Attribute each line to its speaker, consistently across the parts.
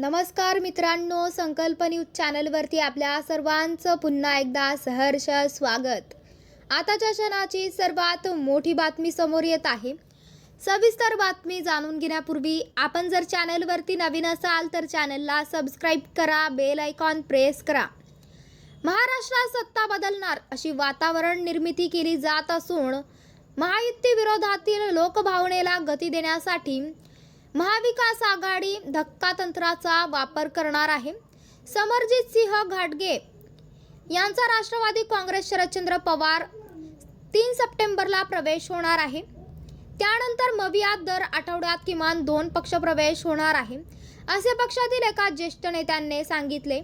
Speaker 1: नमस्कार मित्रांनो संकल्प न्यूज चॅनलवरती आपल्या सर्वांचं पुन्हा एकदा सहर्ष स्वागत. आताच्या क्षणाची सर्वात मोठी बातमी समोर येत आहे. सविस्तर बातमी जाणून घेण्यापूर्वी आपण जर चॅनलवरती नवीन असाल तर चॅनलला सबस्क्राईब करा बेल आयकॉन प्रेस करा. महाराष्ट्रात सत्ता बदलणार अशी वातावरण निर्मिती केली जात असून महायुती विरोधातील लोकभावनेला गती देण्यासाठी महाविकास आघाडी धक्का तंत्राचा वापर करणार आहे. समरजित सिंह घाटगे यांचा राष्ट्रवादी काँग्रेस शरदचंद्र पवार तीन सप्टेंबरला प्रवेश होणार आहे. त्यानंतर मवियात दर आठवड्यात किमान दोन पक्ष प्रवेश होणार आहे असे पक्षातील एका ज्येष्ठ नेत्यांनी सांगितले.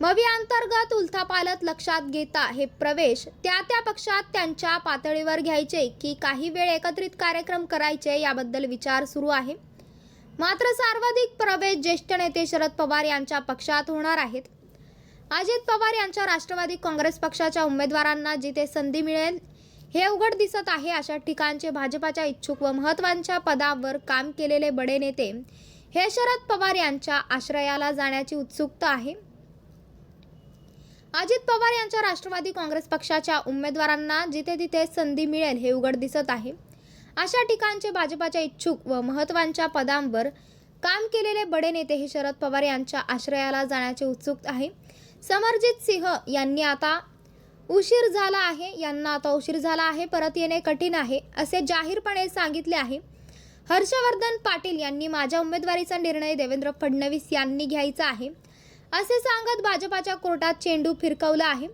Speaker 1: मवियांतर्गत अंतर्गत उलथापालत लक्षात घेता हे प्रवेश त्या त्या पक्षात त्यांच्या पातळीवर घ्यायचे की काही वेळ एकत्रित कार्यक्रम करायचे याबद्दल विचार सुरू आहे. मात्र सर्वाधिक प्रवेश ज्येष्ठ नेते शरद पवार यांच्या पक्षात होणार आहेत. अजित पवार यांच्या राष्ट्रवादी काँग्रेस पक्षाच्या उमेदवारांना जिथे संधी मिळेल हे उघड दिसत आहे अशा ठिकाणचे भाजपाच्या इच्छुक व महत्त्वाच्या पदावर काम केलेले बडे नेते हे शरद पवार यांच्या आश्रयाला जाण्याची उत्सुकता आहे. अजित पवार यांच्या राष्ट्रवादी काँग्रेस पक्षाच्या उमेदवारांना जिथे तिथे संधी मिळेल हे उघड दिसत आहे. अशा ठिकाणचे भाजपाच्या इच्छुक व महत्त्वांच्या पदांवर काम केलेले बडे नेते हे शरद पवार यांच्या आश्रयाला जाण्याचे उत्सुक आहे. समरजित सिंह यांनी आता उशीर झाला आहे यांना आता उशीर झाला आहे परत येणे कठीण आहे असे जाहीरपणे सांगितले आहे. हर्षवर्धन पाटील यांनी माझ्या उमेदवारीचा निर्णय देवेंद्र फडणवीस यांनी घ्यायचा आहे. असे सांगत भाजपाच्या कोर्टात चेंडू फिरकवला आहे.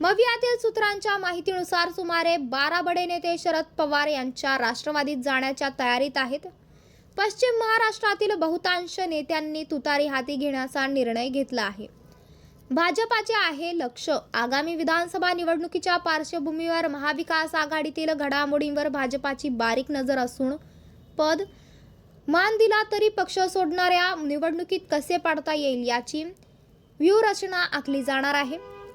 Speaker 1: मवियातील सूत्रांच्या माहितीनुसार सुमारे बारा बडे नेते शरद पवार यांच्या राष्ट्रवादीत जाण्याच्या तयारीत आहेत. पश्चिम महाराष्ट्रातील बहुतांश नेत्यांनी तुतारी हाती घेण्याचा निर्णय घेतला आहे. भाजपाचे आहे लक्ष. आगामी विधानसभा निवडणुकीच्या पार्श्वभूमीवर महाविकास आघाडीतील घडामोडींवर भाजपाची बारीक नजर असून पद मान दिला तरी पक्ष सोडणाऱ्या निवडणुकीत कसे पाडता येईल याची व्यूहरचना आखली जाणार आहे.